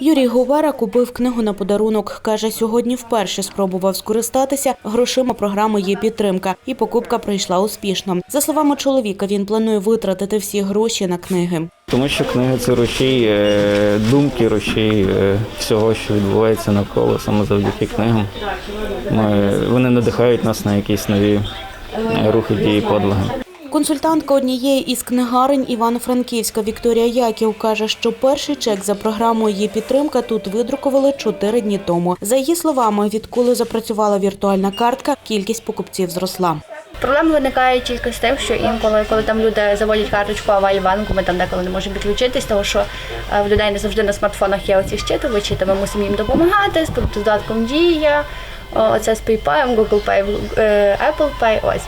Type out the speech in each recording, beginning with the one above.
Юрій Говера купив книгу на подарунок. Каже, сьогодні вперше спробував скористатися грошима програми є підтримка, і покупка пройшла успішно. За словами чоловіка, він планує витратити всі гроші на книги. Тому що книга це рушій е, думки, рушій е, всього, що відбувається навколо, саме завдяки книгам. Ми, вони надихають нас на якісь нові е, рухи, дії, подвиги. Консультантка однієї із книгарень Івано-Франківська Вікторія Яків каже, що перший чек за програмою є підтримка тут видрукували чотири дні тому. За її словами, відколи запрацювала віртуальна картка, кількість покупців зросла. Проблема виникає тільки з тим, що інколи, коли там люди заводять карточку Аваль-банку, ми там деколи не можемо підключитись, тому що е, в людей не завжди на смартфонах є оці щитувачі, то ми мусимо їм допомагати з додатком Дія, оце з PayPal, Google Pay, е, Apple Pay, ось.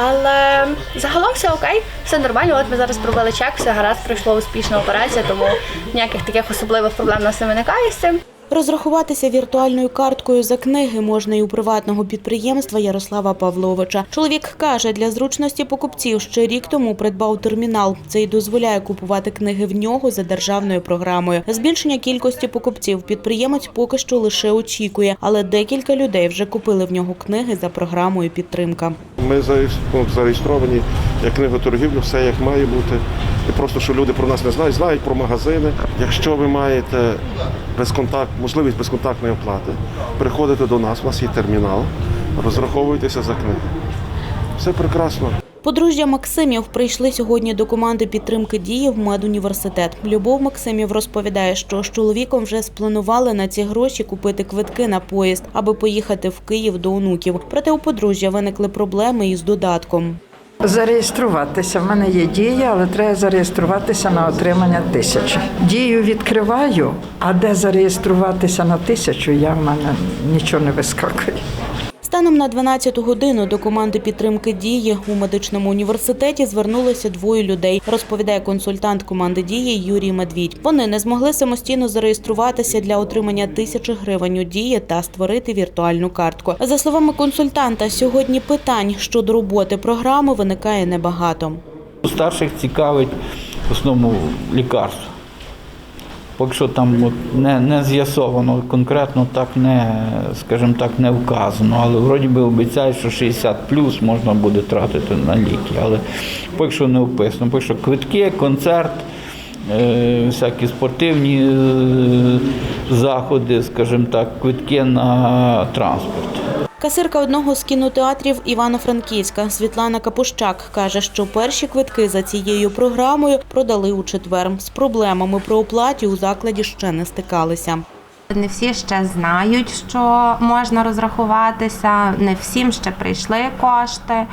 Але загалом все окей, все нормально. От ми зараз провели чек, все гаразд, пройшла успішна операція, тому ніяких таких особливих проблем у нас не виникає з цим. Розрахуватися віртуальною карткою за книги можна і у приватного підприємства Ярослава Павловича. Чоловік каже, для зручності покупців ще рік тому придбав термінал. Це й дозволяє купувати книги в нього за державною програмою. Збільшення кількості покупців підприємець поки що лише очікує, але декілька людей вже купили в нього книги за програмою підтримка. Ми ну, зареєстровані як книготоргівлю, все як має бути. Просто що люди про нас не знають, знають про магазини. Якщо ви маєте безконтакт, можливість безконтактної оплати, приходите до нас, у нас є термінал, розраховуйтеся за книги. Все прекрасно. Подружжя Максимів прийшли сьогодні до команди підтримки дії в медуніверситет. Любов Максимів розповідає, що з чоловіком вже спланували на ці гроші купити квитки на поїзд, аби поїхати в Київ до онуків. Проте у подружжя виникли проблеми із додатком. Зареєструватися. В мене є дія, але треба зареєструватися на отримання тисячі. Дію відкриваю, а де зареєструватися на тисячу, я в мене нічого не вискакує. Станом на 12 годину до команди підтримки дії у медичному університеті звернулися двоє людей, розповідає консультант команди дії Юрій Медвідь. Вони не змогли самостійно зареєструватися для отримання тисячі гривень у дії та створити віртуальну картку. За словами консультанта, сьогодні питань щодо роботи програми виникає небагато. Старших цікавить в основному лікарство. Поки що там от не, не з'ясовано конкретно так не, скажімо так, не вказано. Але вроді би обіцяють, що 60 плюс можна буде тратити на ліки. Але поки що не вписано. Поки що квитки, концерт, е, всякі спортивні е, заходи, скажімо так, квитки на транспорт. Касирка одного з кінотеатрів Івано-Франківська Світлана Капущак каже, що перші квитки за цією програмою продали у четвер. З проблемами при оплаті у закладі ще не стикалися. Не всі ще знають, що можна розрахуватися, не всім ще прийшли кошти.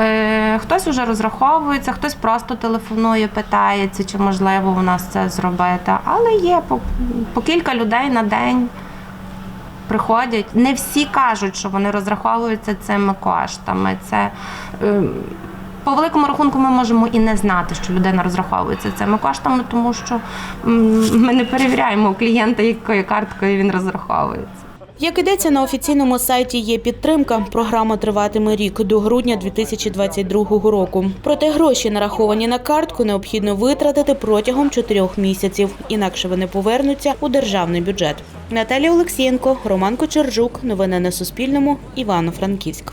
Е, Хтось вже розраховується, хтось просто телефонує, питається, чи можливо у нас це зробити. Але є по, по кілька людей на день приходять. Не всі кажуть, що вони розраховуються цими коштами. Це е, по великому рахунку ми можемо і не знати, що людина розраховується цими коштами, тому що ми не перевіряємо у клієнта, якою карткою він розраховується. Як йдеться на офіційному сайті є підтримка, програма триватиме рік до грудня 2022 року. Проте гроші, нараховані на картку, необхідно витратити протягом чотирьох місяців, інакше вони повернуться у державний бюджет. Наталія Олексієнко, Роман Кочержук. Новини на Суспільному. Івано-Франківськ.